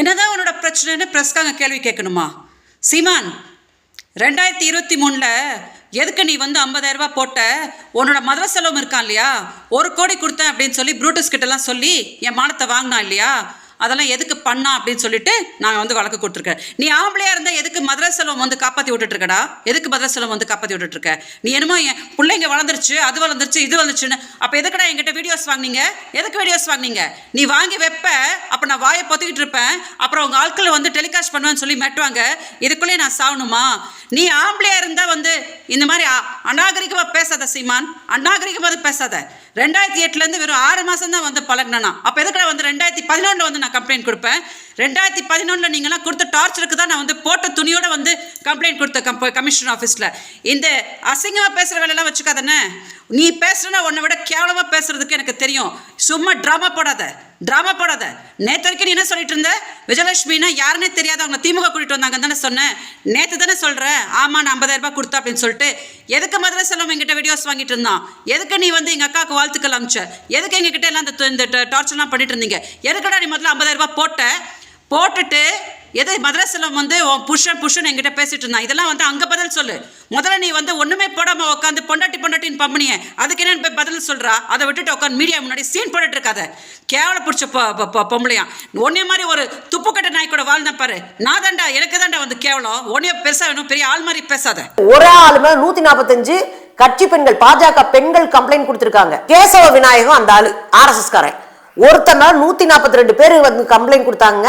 என்னதான் உன்னோட பிரச்சனைன்னு பிரஸ்காங்க கேள்வி கேட்கணுமா? சீமான் ரெண்டாயிரத்தி இருபத்தி மூணில் எதுக்கு நீ வந்து 50000 போட்ட? உன்னோட மதுர செலவும் இருக்கான் இல்லையா? ஒரு கோடி கொடுத்தேன் அப்படின்னு சொல்லி ப்ரூட்டஸ் கிட்டலாம் சொல்லி என் மானத்தை வாங்கினான் இல்லையா? அதெல்லாம் எதுக்கு பண்ணா அப்படின்னு சொல்லிட்டு நான் வந்து வழக்கு கொடுத்துருக்கேன். நீ ஆம்பளையாக இருந்தால் எதுக்கு மதுரை செல்வம் வந்து காப்பாற்றி விட்டுட்டுருக்கடா? எதுக்கு மதுரை செல்வம் வந்து காப்பாற்றி விட்டுட்டு இருக்க நீ என்னமோ என் பிள்ளைங்க வளர்ந்துருச்சு அது வளர்ந்துருச்சு இது வளர்ந்துச்சுன்னு அப்போ எதுக்குடா என்கிட்ட வீடியோஸ் வாங்கினீங்க? எதுக்கு வீடியோஸ் வாங்கினீங்க? நீ வாங்கி வைப்ப அப்போ நான் வாயை பொத்திக்கிட்டு இருப்பேன். அப்புறம் உங்கள் ஆட்களை வந்து டெலிகாஸ்ட் பண்ணுவேன்னு சொல்லி மெட்டுவாங்க இதுக்குள்ளேயே நான் சாகணுமா? நீ ஆம்பளையாக இருந்தால் வந்து இந்த மாதிரி அ- பேசாத சீமான். அநாகரிகமாக பேசாத. ரெண்டாயிரத்தி எட்டுலேருந்து வெறும் ஆறு மாதம் தான் வந்து பழகினா அப்போ எதுக்குடா வந்து ரெண்டாயிரத்தி பதினொன்றில் வந்து நான் கம்ப்ளைண்ட் கொடுப்பேன். ரெண்டாயிரத்தி பதினொன்றில் நீங்களாம் கொடுத்த டார்ச்சருக்கு தான் நான் வந்து போட்ட துணியோட வந்து கம்ப்ளைண்ட் கொடுத்த கம்ப கமிஷன் ஆஃபீஸில் இந்த அசிங்கமாக பேசுகிற வேலையெல்லாம் வச்சுக்காதண்ணே. நீ பேசுகிறனா உன்னை விட கேவலமாக பேசுகிறதுக்கு எனக்கு தெரியும். சும்மா ட்ராமா போடாத. ட்ராமா போடாத. நேற்று வரைக்கும் நீ என்ன சொல்லிட்டு இருந்த? விஜயலட்சுமினா யாருன்னே தெரியாத அவங்க திமுக கூட்டிட்டு வந்தாங்க தானே சொன்னேன் நேற்று தானே சொல்கிறேன் ஆமாம் நான் 50000 ரூபாய் கொடுத்தா அப்படின்னு சொல்லிட்டு. எதுக்கு மதுரை செல்வம் எங்கிட்ட வீடியோஸ் வாங்கிட்டு இருந்தான்? எதுக்கு நீ வந்து எங்கள் அக்காவுக்கு வாழ்த்துக்கள் அமிச்ச? எதுக்கு எங்ககிட்ட எல்லாம் இந்த இந்த டார்ச்சர்லாம் பண்ணிட்டு இருந்தீங்க? எதுக்கடா நீ முதல்ல 50000 ரூபாய் போட்ட? போட்டுட்டு எதை மதுரை செல்வம் வந்து புஷன் புருஷன் என்கிட்ட பேசிட்டு இருந்தான். இதெல்லாம் வந்து அங்கே பதில் சொல்லு. முதல்ல நீ வந்து ஒன்றுமே போடாமல் உட்காந்து பொண்டாட்டி பொண்டாட்டின்னு பம்பனியே. அதுக்கு என்னன்னு போய் பதில் சொல்கிறா அதை விட்டுட்டு உட்காந்து மீடியா முன்னாடி சீன் போட்டுட்டு இருக்காத. கேவல பிடிச்ச பொ- பொ- பொம்பளையா. உன்னைய மாதிரி ஒரு துப்புக்கட்ட நாய் கூட வாழ்ந்தேன் பாரு. நான் தாண்டா எனக்கு தாண்டா வந்து கேவலம். ஒன்றே பெருசாக வேணும். பெரிய ஆள் மாதிரி பேசாத. ஒரு ஆளுமே நூற்றி நாற்பத்தஞ்சு கட்சி பெண்கள் பாஜக பெண்கள் கம்ப்ளைண்ட் கொடுத்துருக்காங்க. கேசவ விநாயகம் அந்த ஆள் ஆர்எஸ்எஸ்காரன் ஒருத்தனால் நூற்றி நாற்பத்தி ரெண்டு பேர் வந்து கம்ப்ளைண்ட் கொடுத்தாங்க.